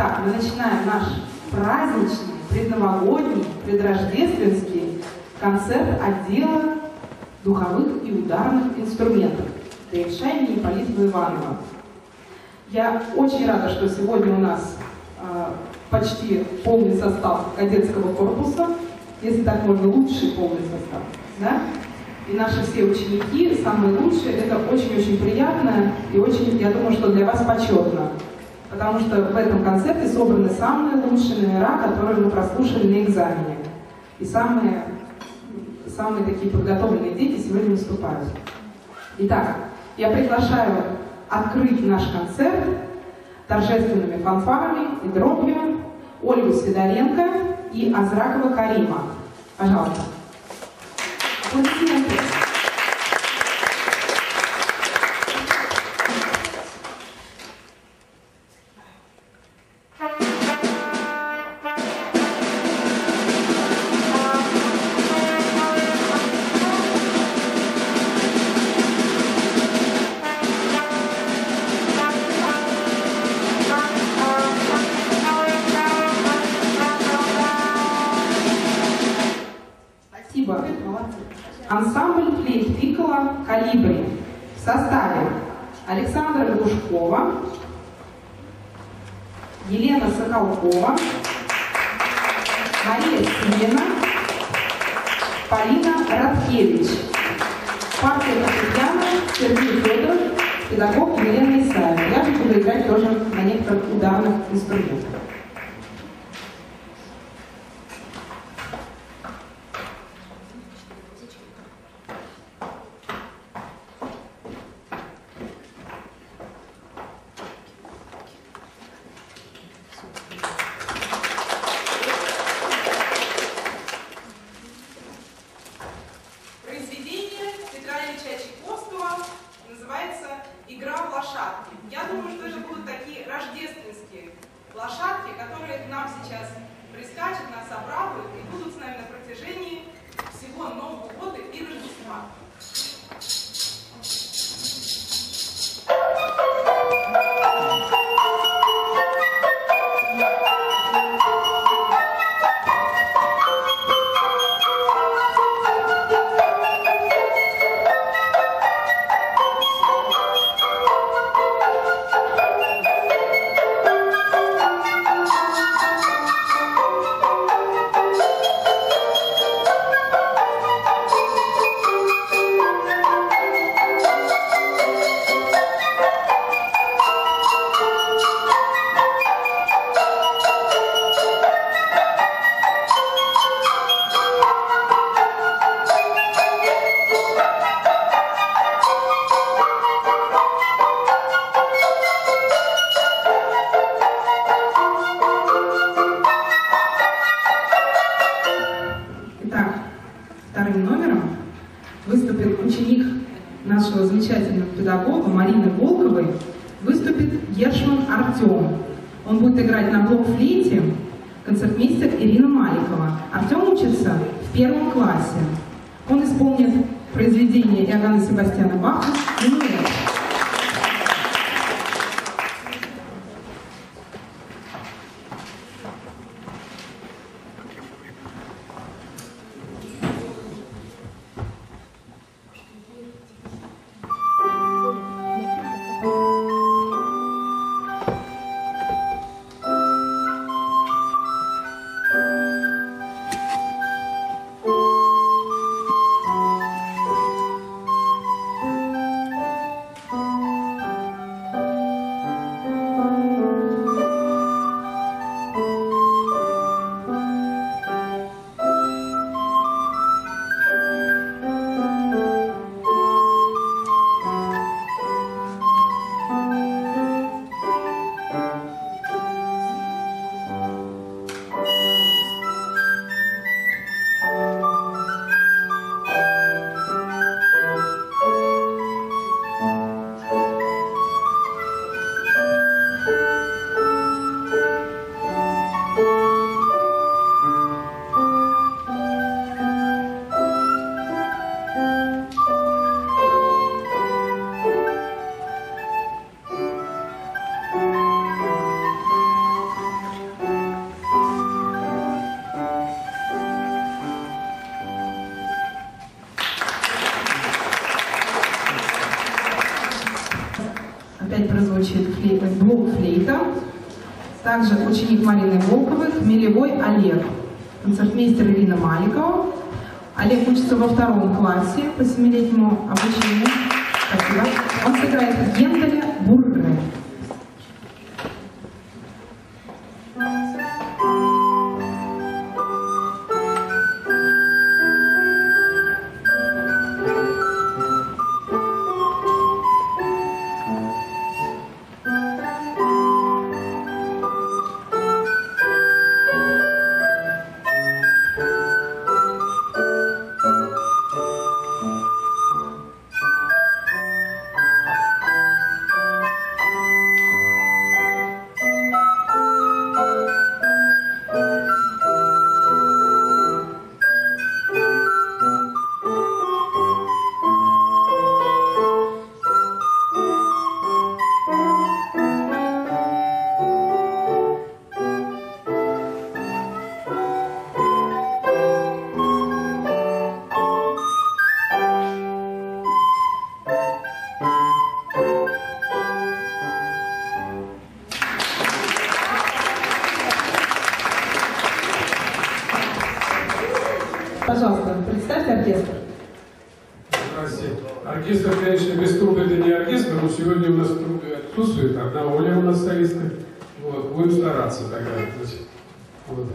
Итак, мы начинаем наш праздничный, предновогодний, предрождественский концерт отдела духовых и ударных инструментов ДМШ имени Ипполита Иванова. Я очень рада, что сегодня у нас э, почти полный состав кадетского корпуса, если так можно, лучший полный состав. Да? И наши все ученики, самые лучшие, это очень-очень приятно и очень, я думаю, что для вас почетно. Потому что в этом концерте собраны самые лучшие номера, которые мы прослушали на экзамене. И самые, самые такие подготовленные дети сегодня выступают. Итак, я приглашаю открыть наш концерт торжественными фанфарами и дробью Ольгу Сидоренко и Азракова Карима. Пожалуйста. Аплодисменты. Ансамбль флейт Пикколо «Калибри» в составе Александра Глушкова, Елена Соколкова, Мария Симена, Полина Радкевич, партия фортепиано Сергей Федоров, педагог Елена Исаева. Я буду играть тоже на некоторых ударных инструментах. Нашего замечательного педагога Марины Волковой, выступит Гершман Артем. Он будет играть на блок-флейте концертмейстер Ирина Маликова. Артем учится в первом классе. Он исполнит произведение Иоганна Себастьяна Баха опять прозвучит флейта, блок флейта. Также ученик Марины Волковых, Милевой Олег, концертмейстер Ирина Маликова. Олег учится во втором классе по семилетнему обучению. Спасибо. Он сыграет в Генделе Бурре. Пожалуйста, представьте оркестр. Здравствуйте. Оркестр, конечно, без трубы это не оркестр, но сегодня у нас трубы отсутствует. Одна Оля у нас солистка. Вот, будем стараться тогда. Вот.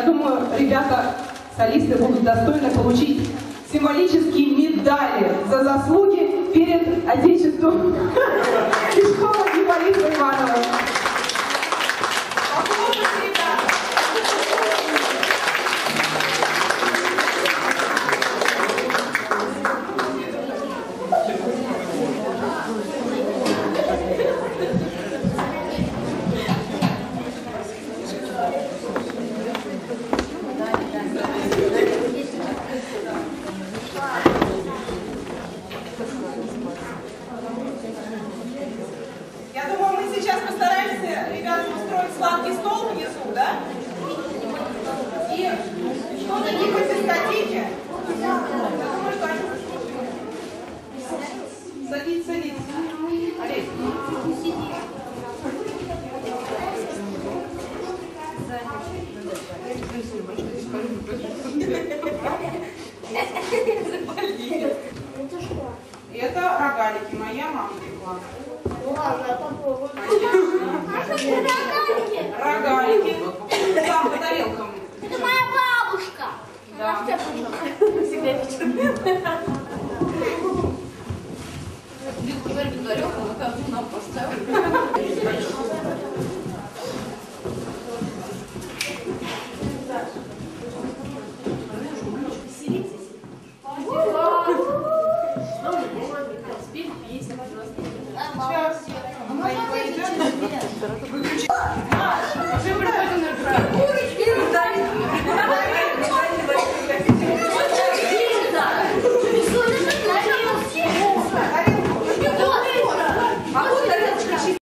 Я думаю, ребята, солисты будут достойны получить символические медали за заслуги перед Отечеством. И школой Ипполита Да. Она все Всегда печет. Говорит, горелку на козу нам поставили. Спеть песню, пожалуйста. Сейчас. Выключи.